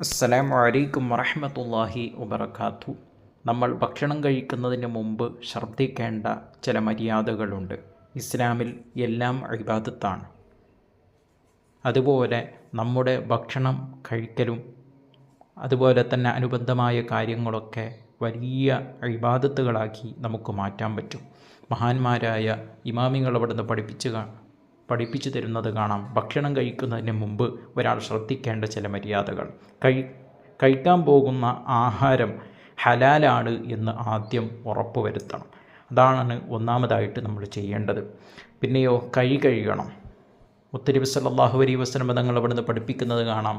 അസ്സലാമു അലൈക്കും വറഹ്മത്തുള്ളാഹി വബറകാത്തു. നമ്മൾ ഭക്ഷണം കഴിക്കുന്നതിന് മുമ്പ് ശ്രദ്ധിക്കേണ്ട ചില മര്യാദകളുണ്ട്. ഇസ്ലാമിൽ എല്ലാം ഇബാദത്താണ്. അതുപോലെ നമ്മുടെ ഭക്ഷണം കഴിക്കലും അതുപോലെ തന്നെ അനുബന്ധമായ കാര്യങ്ങളൊക്കെ വലിയ അഴിബാദത്തുകളാക്കി നമുക്ക് മാറ്റാൻ പറ്റും. മഹാന്മാരായ ഇമാമികൾ അവിടുന്ന് പഠിപ്പിച്ചു പഠിപ്പിച്ചു തരുന്നത് കാണാം. ഭക്ഷണം കഴിക്കുന്നതിന് മുമ്പ് ഒരാൾ ശ്രദ്ധിക്കേണ്ട ചില മര്യാദകൾ. കഴി കഴിക്കാൻ പോകുന്ന ആഹാരം ഹലാലാണ് എന്ന് ആദ്യം ഉറപ്പുവരുത്തണം അതാണ് ഒന്നാമതായിട്ട് നമ്മൾ ചെയ്യേണ്ടത്. പിന്നെയോ കൈ കഴുകണം. മുത്തരിബ് സല്ലല്ലാഹു അലൈഹി വസല്ലം തങ്ങൾ അവിടുന്ന് പഠിപ്പിക്കുന്നത് കാണാം.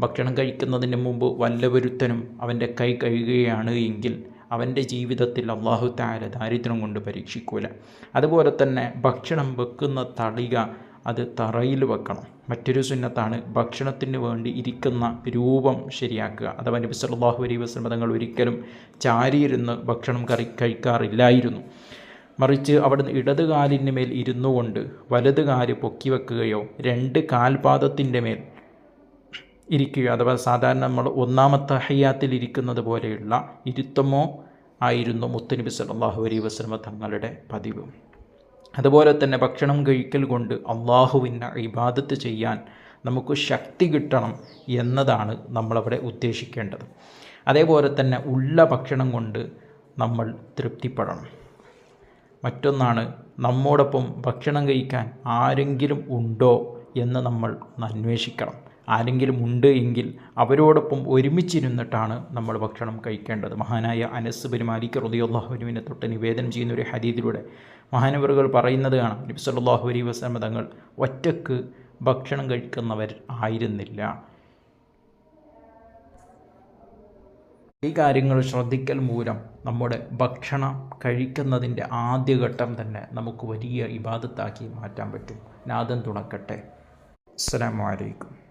ഭക്ഷണം കഴിക്കുന്നതിന് മുമ്പ് വല്ലവരുത്തനും അവന്റെ കൈ കഴുകുകയാണ് എങ്കിൽ അവന്റെ ജീവിതത്തിൽ അള്ളാഹു താര ദാരിദ്ര്യം കൊണ്ട് പരീക്ഷിക്കൂല. അതുപോലെ തന്നെ ഭക്ഷണം വെക്കുന്ന തളിക അത് തറയിൽ വെക്കണം. മറ്റൊരു സുന്നത്താണ് ഭക്ഷണത്തിന് വേണ്ടി ഇരിക്കുന്ന രൂപം ശരിയാക്കുക. അഥവാ നബി സല്ലല്ലാഹു അലൈഹി വസല്ലം തങ്ങൾ ഒരിക്കലും ചാരിയിരുന്ന് ഭക്ഷണം കറി കഴിക്കാറില്ലായിരുന്നു. മറിച്ച് അവിടുന്ന് ഇടത് കാലിന് മേൽ ഇരുന്നു കൊണ്ട് വലത് കാൽ പൊക്കി വെക്കുകയോ രണ്ട് കാൽപാദത്തിന്റെ മേൽ ഇരിക്കുക അഥവാ സാധാരണ നമ്മൾ ഒന്നാമത്തെ ഹയ്യാത്തിൽ ഇരിക്കുന്നത് പോലെയുള്ള ഇരുത്തമോ ആയിരുന്നു മുത്തുനബി സല്ലല്ലാഹു അലൈഹി വസ്ലമ തങ്ങളുടെ പതിവ്. അതുപോലെ തന്നെ ഭക്ഷണം കഴിക്കൽ കൊണ്ട് അള്ളാഹുവിന്റെ ഇബാദത്ത് ചെയ്യാൻ നമുക്ക് ശക്തി കിട്ടണം എന്നതാണ് നമ്മളവിടെ ഉദ്ദേശിക്കേണ്ടത്. അതേപോലെ തന്നെ ഉള്ള ഭക്ഷണം കൊണ്ട് നമ്മൾ തൃപ്തിപ്പെടണം. മറ്റൊന്നാണ് നമ്മോടൊപ്പം ഭക്ഷണം കഴിക്കാൻ ആരെങ്കിലും ഉണ്ടോ എന്ന് നമ്മൾ അന്വേഷിക്കണം. ആരെങ്കിലും ഉണ്ട് എങ്കിൽ അവരോടൊപ്പം ഒരുമിച്ചിരുന്നിട്ടാണ് നമ്മൾ ഭക്ഷണം കഴിക്കേണ്ടത്. മഹാനായ അനസ് പെരുമാലിക്ക് മാലിക് റളിയല്ലാഹുവിനെ തൊട്ട് നിവേദനം ചെയ്യുന്ന ഒരു ഹദീദിലൂടെ മഹാനവറുകൾ പറയുന്നത് കാണാം. നബി അലൈഹി വസല്ലം തങ്ങൾ ഒറ്റയ്ക്ക് ഭക്ഷണം കഴിക്കുന്നവർ ആയിരുന്നില്ല. ഈ കാര്യങ്ങൾ ശ്രദ്ധിക്കൽ മൂലം നമ്മുടെ ഭക്ഷണം കഴിക്കുന്നതിന്റെ ആദ്യഘട്ടം തന്നെ നമുക്ക് വലിയ ഇബാദത്താക്കി മാറ്റാൻ പറ്റും. നാദം തുണക്കട്ടെ. അസ്സലാമു അലൈക്കും.